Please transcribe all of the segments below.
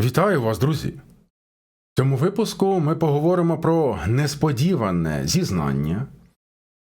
Вітаю вас, друзі! В цьому випуску ми поговоримо про несподіване зізнання,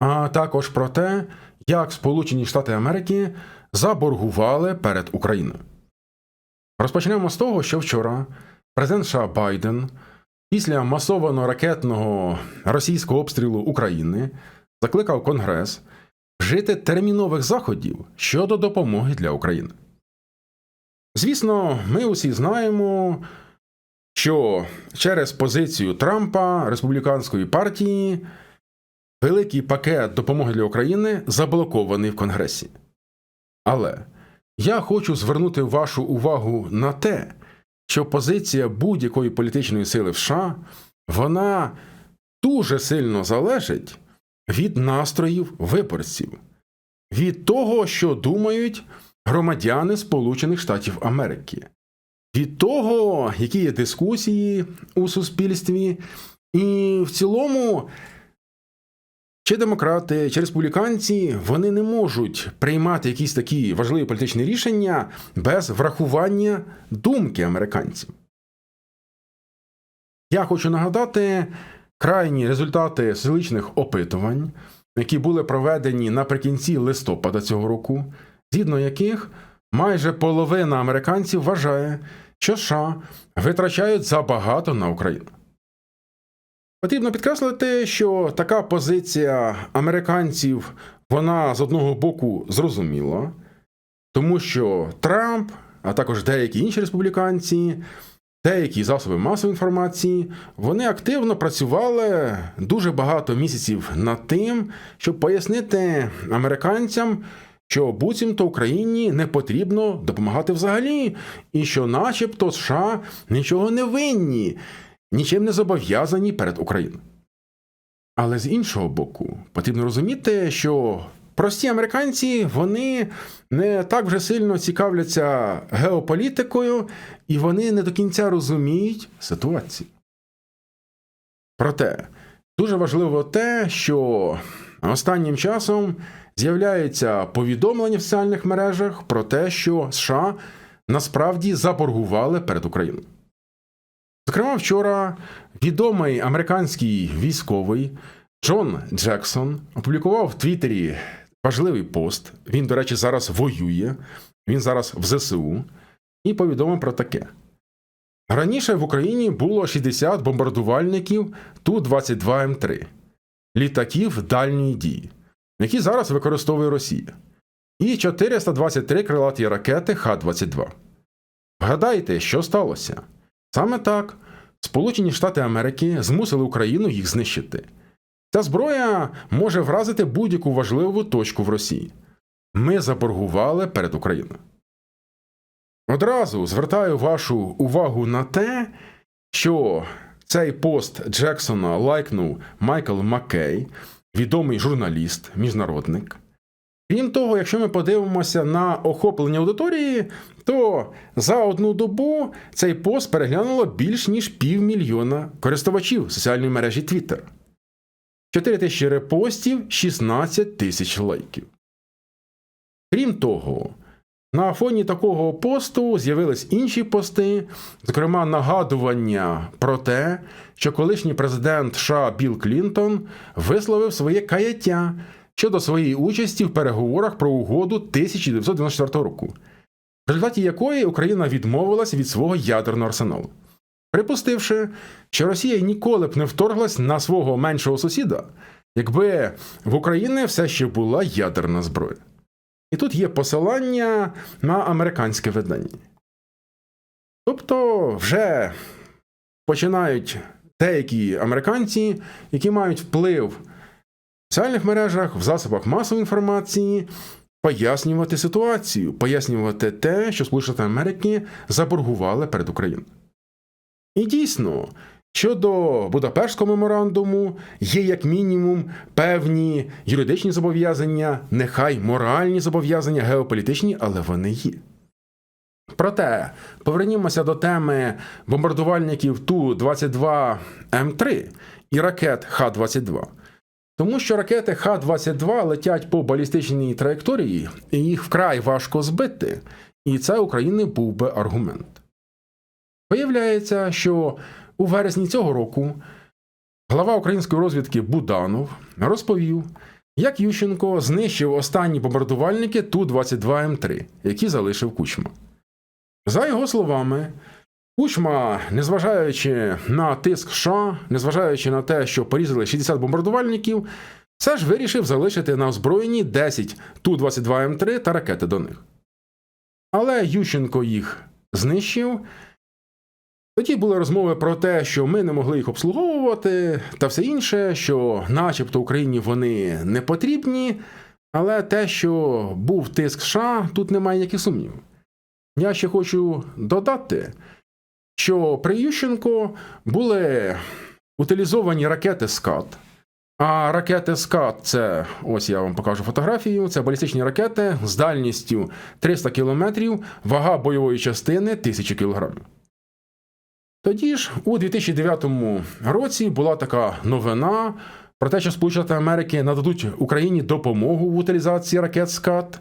а також про те, як Сполучені Штати Америки заборгували перед Україною. Розпочнемо з того, що вчора президент США Байден після масованого ракетного російського обстрілу України закликав Конгрес вжити термінових заходів щодо допомоги для України. Звісно, ми усі знаємо, що через позицію Трампа республіканської партії великий пакет допомоги для України заблокований в Конгресі. Але я хочу звернути вашу увагу на те, що позиція будь-якої політичної сили в США вона дуже сильно залежить від настроїв виборців, від того, що думають громадяни Сполучених Штатів Америки, від того, які є дискусії у суспільстві, і в цілому. Чи демократи, чи республіканці вони не можуть приймати якісь такі важливі політичні рішення без врахування думки американців. Я хочу нагадати крайні результати соціологічних опитувань, які були проведені наприкінці листопада цього року, згідно яких майже половина американців вважає, що США витрачають забагато на Україну. Потрібно підкреслити, що така позиція американців вона з одного боку зрозуміла, тому що Трамп, а також деякі інші республіканці, деякі засоби масової інформації, вони активно працювали дуже багато місяців над тим, щоб пояснити американцям, що буцімто Україні не потрібно допомагати взагалі, і що, начебто, США нічого не винні нічим не зобов'язані перед Україною. Але з іншого боку, потрібно розуміти, що прості американці вони не так вже сильно цікавляться геополітикою, і вони не до кінця розуміють ситуацію. Проте дуже важливо те, що останнім часом з'являються повідомлення в соціальних мережах про те, що США насправді заборгували перед Україною. Зокрема, вчора відомий американський військовий Джон Джексон опублікував в Твіттері важливий пост. Він, до речі, зараз воює, він зараз в ЗСУ, і повідомив про таке. Раніше в Україні було 60 бомбардувальників Ту-22М3, літаків дальньої дії, які зараз використовує Росія, і 423 крилаті ракети Х-22. Вгадайте, що сталося? Саме так, Сполучені Штати Америки змусили Україну їх знищити. Ця зброя може вразити будь-яку важливу точку в Росії. Ми заборгували перед Україною. Одразу звертаю вашу увагу на те, що цей пост Джексона лайкнув Майкл Маккей, відомий журналіст, міжнародник. Крім того, якщо ми подивимося на охоплення аудиторії, то за одну добу цей пост переглянуло більш ніж півмільйона користувачів соціальної мережі Twitter. 4 тисячі репостів, 16 тисяч лайків. Крім того, на фоні такого посту з'явились інші пости, зокрема нагадування про те, що колишній президент США Білл Клінтон висловив своє каяття щодо своєї участі в переговорах про угоду 1994 року, в результаті якої Україна відмовилась від свого ядерного арсеналу, припустивши, що Росія ніколи б не вторглась на свого меншого сусіда, якби в Україні все ще була ядерна зброя. І тут є посилання на американське видання. Тобто вже починають деякі американці, які мають вплив в соціальних мережах, в засобах масової інформації пояснювати ситуацію, пояснювати те, що Америки заборгували перед Україною. І дійсно, щодо Будапештського меморандуму є як мінімум певні юридичні зобов'язання, нехай моральні зобов'язання, геополітичні, але вони є. Проте повернімося до теми бомбардувальників Ту-22М3 і ракет Х-22. Тому що ракети Х-22 летять по балістичній траєкторії, і їх вкрай важко збити, і це України був би аргумент. Виявляється, що у вересні цього року глава української розвідки Буданов розповів, як Ющенко знищив останні бомбардувальники Ту-22М3, які залишив Кучма. За його словами, Кучма, незважаючи на тиск США, незважаючи на те, що порізали 60 бомбардувальників, все ж вирішив залишити на озброєнні 10 Ту-22М3 та ракети до них. Але Ющенко їх знищив. Тоді були розмови про те, що ми не могли їх обслуговувати, та все інше, що, начебто, Україні вони не потрібні, але те, що був тиск США, тут немає ніяких сумнівів. Я ще хочу додати, що при Ющенко були утилізовані ракети СКАТ. А ракети СКАТ це ось я вам покажу фотографію. Це балістичні ракети з дальністю 300 км, вага бойової частини 1000 кг. Тоді ж, у 2009 році була така новина про те, що Сполучені Америки нададуть Україні допомогу в утилізації ракет СКАТ,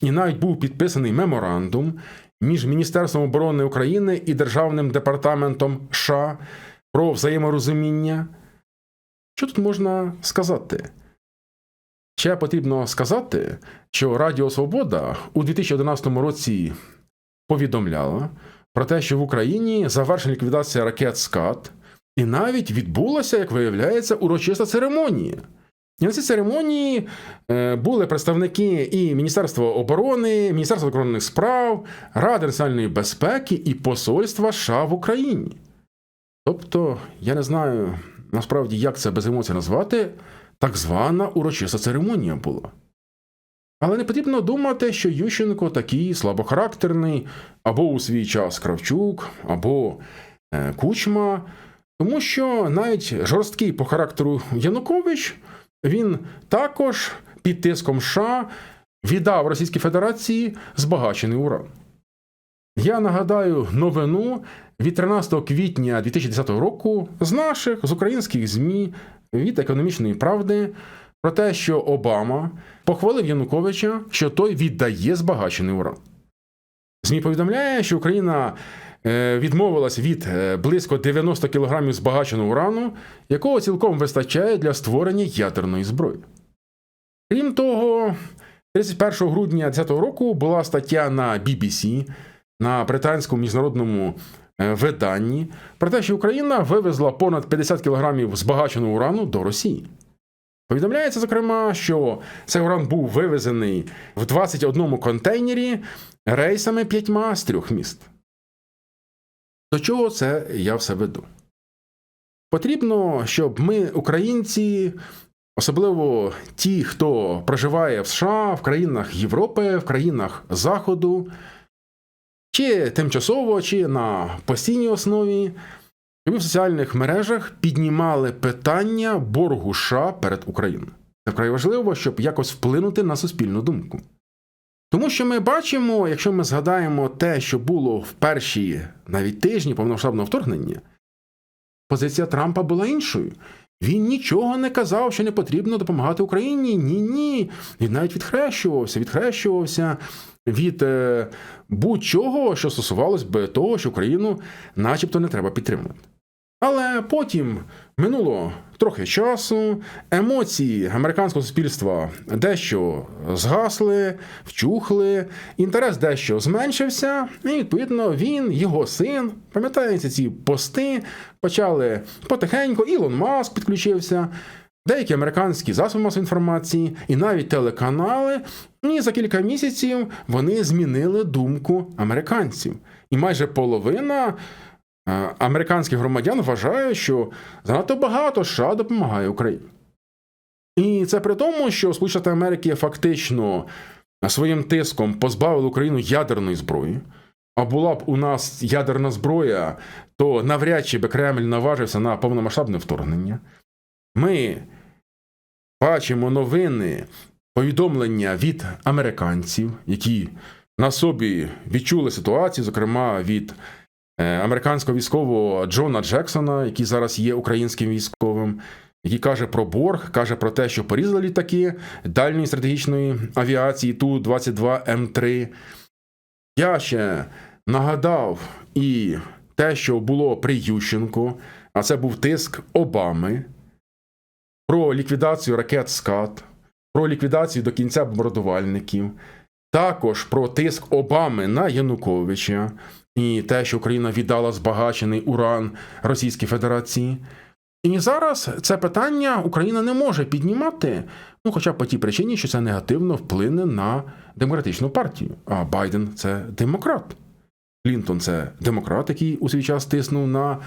і навіть був підписаний меморандум між Міністерством оборони України і Державним департаментом США про взаєморозуміння. Що тут можна сказати? Ще потрібно сказати, що Радіо Свобода у 2011 році повідомляла про те, що в Україні завершена ліквідація ракет СКАТ, і навіть відбулася, як виявляється, урочиста церемонія. І на цій церемонії е, були представники і Міністерства оборони, Міністерства закордонних справ, Ради національної безпеки і Посольства США в Україні. Тобто, я не знаю насправді, як це без емоцій назвати, так звана урочиста церемонія була. Але не потрібно думати, що Ющенко такий слабохарактерний, або у свій час Кравчук, або е, Кучма, тому що навіть жорсткий по характеру Янукович він також під тиском США віддав Російській Федерації збагачений уран. Я нагадаю новину від 13 квітня 2010 року з наших з українських ЗМІ від економічної правди про те, що Обама похвалив Януковича, що той віддає збагачений уран. ЗМІ повідомляє, що Україна е, відмовилась від е, близько 90 кг збагаченого урану, якого цілком вистачає для створення ядерної зброї. Крім того, 31 грудня 2010 року була стаття на BBC на британському міжнародному е, виданні про те, що Україна вивезла понад 50 кг збагаченого урану до Росії. Повідомляється, зокрема, що цей уран був вивезений в 21 контейнері рейсами п'ятьма з трьох міст. До чого це я все веду? Потрібно, щоб ми, українці, особливо ті, хто проживає в США, в країнах Європи, в країнах Заходу, чи тимчасово, чи на постійній основі, щоб в соціальних мережах піднімали питання боргу США перед Україною. Це вкрай важливо, щоб якось вплинути на суспільну думку. Тому що ми бачимо, якщо ми згадаємо те, що було в перші навіть тижні повномасштабного вторгнення, позиція Трампа була іншою. Він нічого не казав, що не потрібно допомагати Україні. Ні, ні. Він навіть відхрещувався, відхрещувався від е, будь-чого, що стосувалось би того, що Україну начебто не треба підтримувати. Але потім минуло трохи часу, емоції американського суспільства дещо згасли, вчухли, інтерес дещо зменшився, і відповідно він, його син, пам'ятаєте, ці пости почали потихеньку, Ілон Маск підключився. Деякі американські засоби масової інформації і навіть телеканали, і за кілька місяців вони змінили думку американців. І майже половина Е, американських громадян вважають, що занадто багато США допомагає Україні. І це при тому, що Сполучені Америки фактично своїм тиском позбавили Україну ядерної зброї. А була б у нас ядерна зброя, то навряд чи би Кремль наважився на повномасштабне вторгнення. Ми бачимо новини, повідомлення від американців, які на собі відчули ситуацію, зокрема від Е, американського військового Джона Джексона, який зараз є українським військовим, який каже про борг, каже про те, що порізали літаки дальньої стратегічної авіації Ту-22М3. Я ще нагадав і те, що було при Ющенку, а це був тиск Обами, про ліквідацію ракет СКАТ, про ліквідацію до кінця бомбардувальників, також про тиск Обами на Януковича і те, що Україна віддала збагачений уран Російській Федерації. І зараз це питання Україна не може піднімати, ну хоча б по тій причині, що це негативно вплине на демократичну партію. А Байден це демократ. Клінтон це демократ, який у свій час тиснув на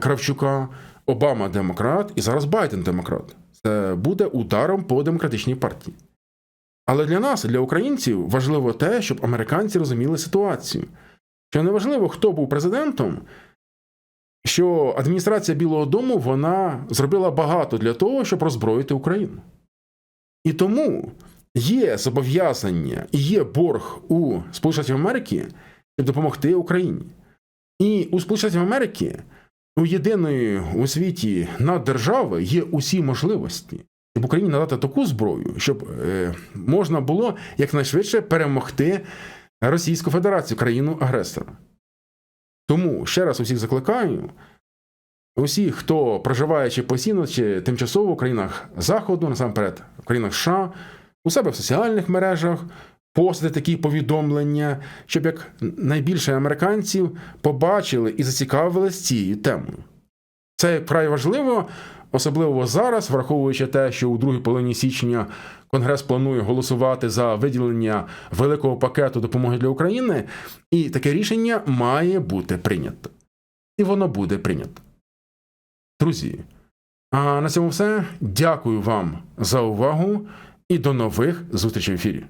Кравчука, Обама демократ, і зараз Байден демократ. Це буде ударом по демократичній партії. Але для нас, для українців, важливо те, щоб американці розуміли ситуацію. Що неважливо, хто був президентом, що адміністрація Білого Дому вона зробила багато для того, щоб роззброїти Україну. І тому є зобов'язання і є борг у Сполучених Америки, щоб допомогти Україні. І у Сполучених Америки у єдиної у світі наддержави є усі можливості, щоб Україні надати таку зброю, щоб е, можна було якнайшвидше перемогти Російську Федерацію, країну агресора. Тому ще раз усіх закликаю. Усі, хто проживає чи постійно, чи тимчасово в країнах Заходу, насамперед, в країнах США, у себе в соціальних мережах, постити такі повідомлення, щоб як найбільше американців побачили і зацікавилися цією темою. Це вкрай важливо, особливо зараз, враховуючи те, що у другій половині січня Конгрес планує голосувати за виділення великого пакету допомоги для України, і таке рішення має бути прийнято. І воно буде прийнято. Друзі, а на цьому все. Дякую вам за увагу і до нових зустрічей в ефірі.